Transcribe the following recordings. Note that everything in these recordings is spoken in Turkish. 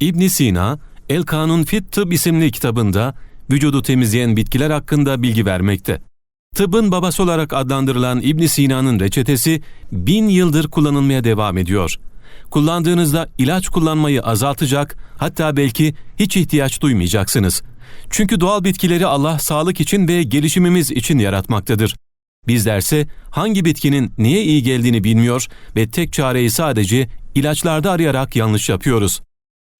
İbn Sina, El Kanun Fit Tıbb isimli kitabında vücudu temizleyen bitkiler hakkında bilgi vermekte. Tıbbın babası olarak adlandırılan İbn Sina'nın reçetesi bin yıldır kullanılmaya devam ediyor. Kullandığınızda ilaç kullanmayı azaltacak, hatta belki hiç ihtiyaç duymayacaksınız. Çünkü doğal bitkileri Allah sağlık için ve gelişimimiz için yaratmaktadır. Bizlerse hangi bitkinin niye iyi geldiğini bilmiyor ve tek çareyi sadece ilaçlarda arayarak yanlış yapıyoruz.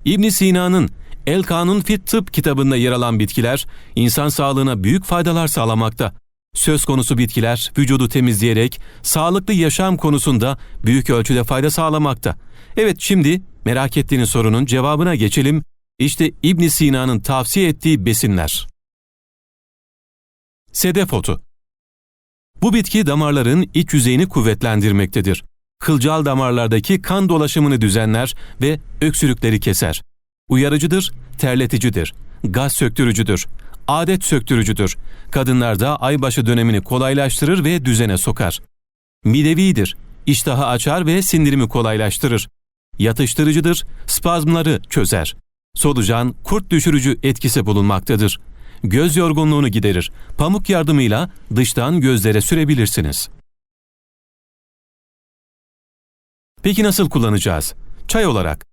İbn Sina'nın El Kanun Fit Tıp kitabında yer alan bitkiler insan sağlığına büyük faydalar sağlamakta. Söz konusu bitkiler vücudu temizleyerek sağlıklı yaşam konusunda büyük ölçüde fayda sağlamakta. Evet şimdi merak ettiğiniz sorunun cevabına geçelim. İşte İbn Sina'nın tavsiye ettiği besinler. Sedef otu Bu bitki damarların iç yüzeyini kuvvetlendirmektedir. Kılcal damarlardaki kan dolaşımını düzenler ve öksürükleri keser. Uyarıcıdır, terleticidir, gaz söktürücüdür, adet söktürücüdür. Kadınlarda aybaşı dönemini kolaylaştırır ve düzene sokar. Midevidir, iştahı açar ve sindirimi kolaylaştırır. Yatıştırıcıdır, spazmları çözer. Solucan, kurt düşürücü etkisi bulunmaktadır. Göz yorgunluğunu giderir. Pamuk yardımıyla dıştan gözlere sürebilirsiniz. Peki nasıl kullanacağız? Çay olarak.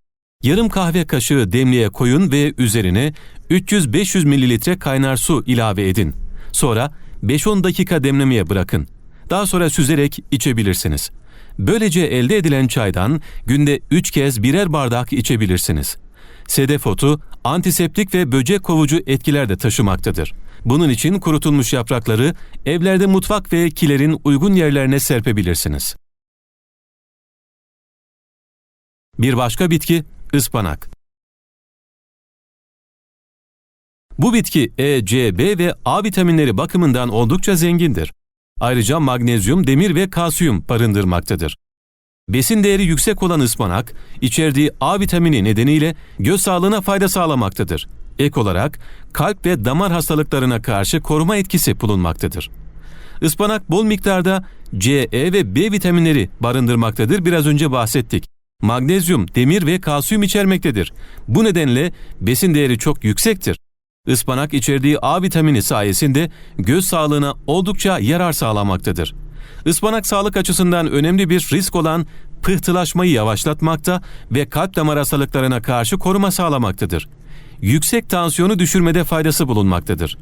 Yarım kahve kaşığı demliğe koyun ve üzerine 300-500 mililitre kaynar su ilave edin. Sonra 5-10 dakika demlemeye bırakın. Daha sonra süzerek içebilirsiniz. Böylece elde edilen çaydan günde 3 kez birer bardak içebilirsiniz. Sedef otu antiseptik ve böcek kovucu etkiler de taşımaktadır. Bunun için kurutulmuş yaprakları evlerde mutfak ve kilerin uygun yerlerine serpebilirsiniz. Bir başka bitki ıspanak. Bu bitki E, C, B ve A vitaminleri bakımından oldukça zengindir. Ayrıca magnezyum, demir ve kalsiyum barındırmaktadır. Besin değeri yüksek olan ıspanak, içerdiği A vitamini nedeniyle göz sağlığına fayda sağlamaktadır. Ek olarak kalp ve damar hastalıklarına karşı koruma etkisi bulunmaktadır. Ispanak bol miktarda C, E ve B vitaminleri barındırmaktadır. Biraz önce bahsettik. Magnezyum, demir ve kalsiyum içermektedir. Bu nedenle besin değeri çok yüksektir. Ispanak içerdiği A vitamini sayesinde göz sağlığına oldukça yarar sağlamaktadır. Ispanak sağlık açısından önemli bir risk olan pıhtılaşmayı yavaşlatmakta ve kalp damar hastalıklarına karşı koruma sağlamaktadır. Yüksek tansiyonu düşürmede faydası bulunmaktadır.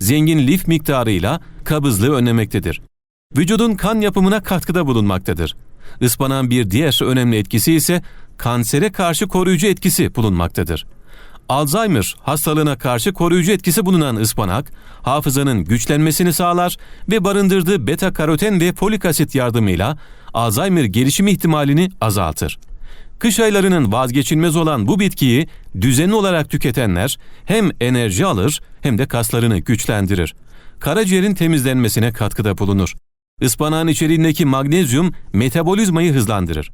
Zengin lif miktarıyla kabızlığı önlemektedir. Vücudun kan yapımına katkıda bulunmaktadır. Ispanağın bir diğer önemli etkisi ise kansere karşı koruyucu etkisi bulunmaktadır. Alzheimer hastalığına karşı koruyucu etkisi bulunan ıspanak, hafızanın güçlenmesini sağlar ve barındırdığı beta karoten ve folik asit yardımıyla Alzheimer gelişimi ihtimalini azaltır. Kış aylarının vazgeçilmez olan bu bitkiyi düzenli olarak tüketenler hem enerji alır hem de kaslarını güçlendirir. Karaciğerin temizlenmesine katkıda bulunur. Ispanağın içeriğindeki magnezyum metabolizmayı hızlandırır.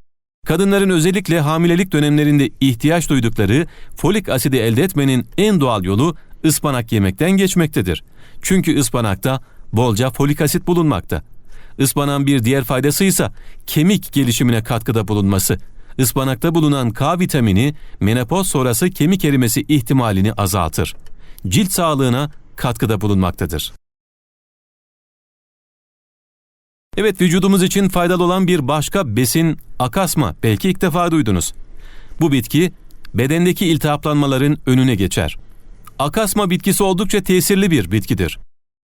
Kadınların özellikle hamilelik dönemlerinde ihtiyaç duydukları folik asidi elde etmenin en doğal yolu ıspanak yemekten geçmektedir. Çünkü ıspanakta bolca folik asit bulunmakta. Ispanağın bir diğer faydası ise kemik gelişimine katkıda bulunması. Ispanakta bulunan K vitamini menopoz sonrası kemik erimesi ihtimalini azaltır. Cilt sağlığına katkıda bulunmaktadır. Evet vücudumuz için faydalı olan bir başka besin akasma belki ilk defa duydunuz. Bu bitki bedendeki iltihaplanmaların önüne geçer. Akasma bitkisi oldukça tesirli bir bitkidir.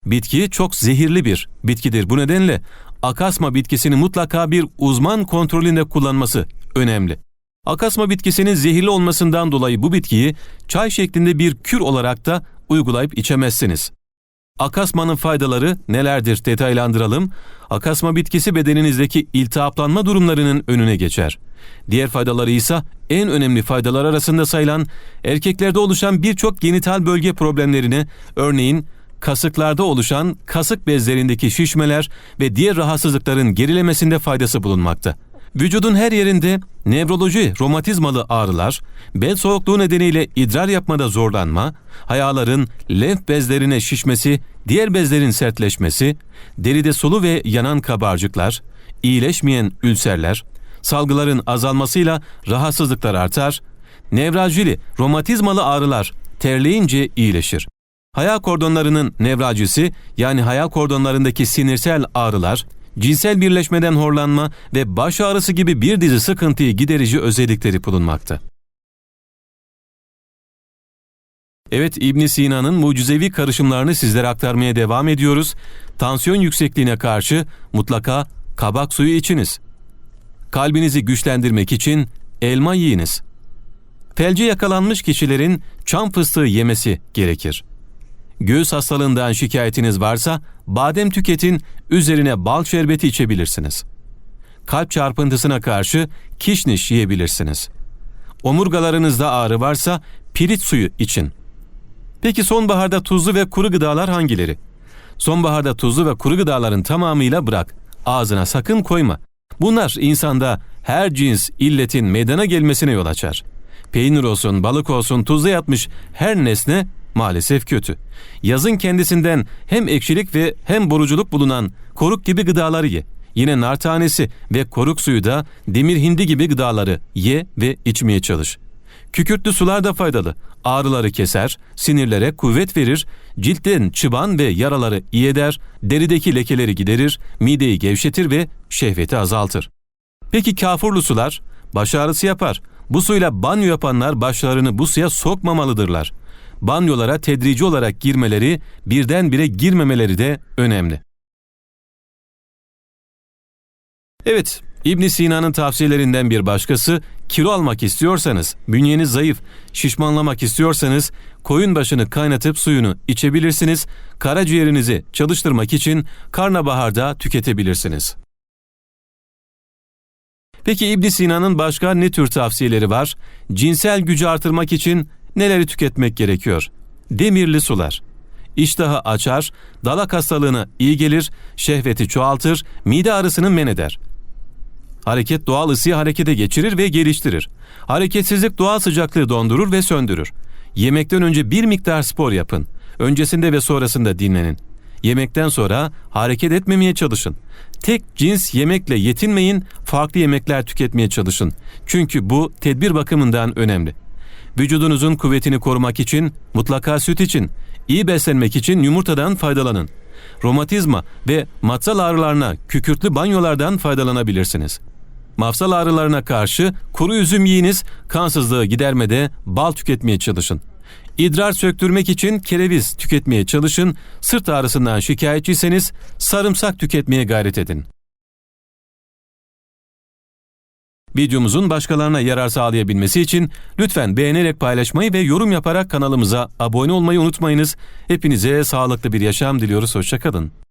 Bitki çok zehirli bir bitkidir. Bu nedenle akasma bitkisini mutlaka bir uzman kontrolünde kullanması önemli. Akasma bitkisinin zehirli olmasından dolayı bu bitkiyi çay şeklinde bir kür olarak da uygulayıp içemezsiniz. Akasmanın faydaları nelerdir detaylandıralım. Akasma bitkisi bedeninizdeki iltihaplanma durumlarının önüne geçer. Diğer faydaları ise en önemli faydalar arasında sayılan erkeklerde oluşan birçok genital bölge problemlerine örneğin kasıklarda oluşan kasık bezlerindeki şişmeler ve diğer rahatsızlıkların gerilemesinde faydası bulunmakta. Vücudun her yerinde nevroloji, romatizmalı ağrılar, bel soğukluğu nedeniyle idrar yapmada zorlanma, hayaların lenf bezlerine şişmesi, diğer bezlerin sertleşmesi, deride sulu ve yanan kabarcıklar, iyileşmeyen ülserler, salgıların azalmasıyla rahatsızlıklar artar, Nevraljili, romatizmalı ağrılar terleyince iyileşir. Hayal kordonlarının nevralcisi yani hayal kordonlarındaki sinirsel ağrılar, cinsel birleşmeden horlanma ve baş ağrısı gibi bir dizi sıkıntıyı giderici özellikleri bulunmakta. Evet İbn Sina'nın mucizevi karışımlarını sizlere aktarmaya devam ediyoruz. Tansiyon yüksekliğine karşı mutlaka kabak suyu içiniz. Kalbinizi güçlendirmek için elma yiyiniz. Felce yakalanmış kişilerin çam fıstığı yemesi gerekir. Göğüs hastalığından şikayetiniz varsa badem tüketin, üzerine bal şerbeti içebilirsiniz. Kalp çarpıntısına karşı kişniş yiyebilirsiniz. Omurgalarınızda ağrı varsa pirit suyu için. Peki sonbaharda tuzlu ve kuru gıdalar hangileri? Sonbaharda tuzlu ve kuru gıdaların tamamıyla bırak. Ağzına sakın koyma. Bunlar insanda her cins illetin meydana gelmesine yol açar. Peynir olsun, balık olsun, tuzlu yatmış her nesne maalesef kötü. Yazın kendisinden hem ekşilik ve hem boruculuk bulunan koruk gibi gıdaları ye. Yine nar tanesi ve koruk suyu da demir hindi gibi gıdaları ye ve içmeye çalış. Kükürtlü sular da faydalı. Ağrıları keser, sinirlere kuvvet verir, ciltten çıban ve yaraları iyi eder, derideki lekeleri giderir, mideyi gevşetir ve şehveti azaltır. Peki kafurlu sular? Baş ağrısı yapar. Bu suyla banyo yapanlar başlarını bu suya sokmamalıdırlar. Banyolara tedrici olarak girmeleri, birdenbire girmemeleri de önemli. Evet, İbn Sina'nın tavsiyelerinden bir başkası, kilo almak istiyorsanız, bünyeniz zayıf, şişmanlamak istiyorsanız, koyun başını kaynatıp suyunu içebilirsiniz, karaciğerinizi çalıştırmak için karnabaharda tüketebilirsiniz. Peki İbn Sina'nın başka ne tür tavsiyeleri var? Cinsel gücü artırmak için neleri tüketmek gerekiyor? Demirli sular. İştahı açar, dalak hastalığına iyi gelir, şehveti çoğaltır, mide ağrısını men eder. Hareket doğal ısıyı harekete geçirir ve geliştirir. Hareketsizlik doğal sıcaklığı dondurur ve söndürür. Yemekten önce bir miktar spor yapın. Öncesinde ve sonrasında dinlenin. Yemekten sonra hareket etmemeye çalışın. Tek cins yemekle yetinmeyin, farklı yemekler tüketmeye çalışın. Çünkü bu tedbir bakımından önemli. Vücudunuzun kuvvetini korumak için, mutlaka süt için, iyi beslenmek için yumurtadan faydalanın. Romatizma ve matsal ağrılarına kükürtlü banyolardan faydalanabilirsiniz. Mafsal ağrılarına karşı kuru üzüm yiyiniz, kansızlığı gidermede bal tüketmeye çalışın. İdrar söktürmek için kereviz tüketmeye çalışın, sırt ağrısından şikayetçiyseniz sarımsak tüketmeye gayret edin. Videomuzun başkalarına yarar sağlayabilmesi için lütfen beğenerek paylaşmayı ve yorum yaparak kanalımıza abone olmayı unutmayınız. Hepinize sağlıklı bir yaşam diliyoruz. Hoşçakalın.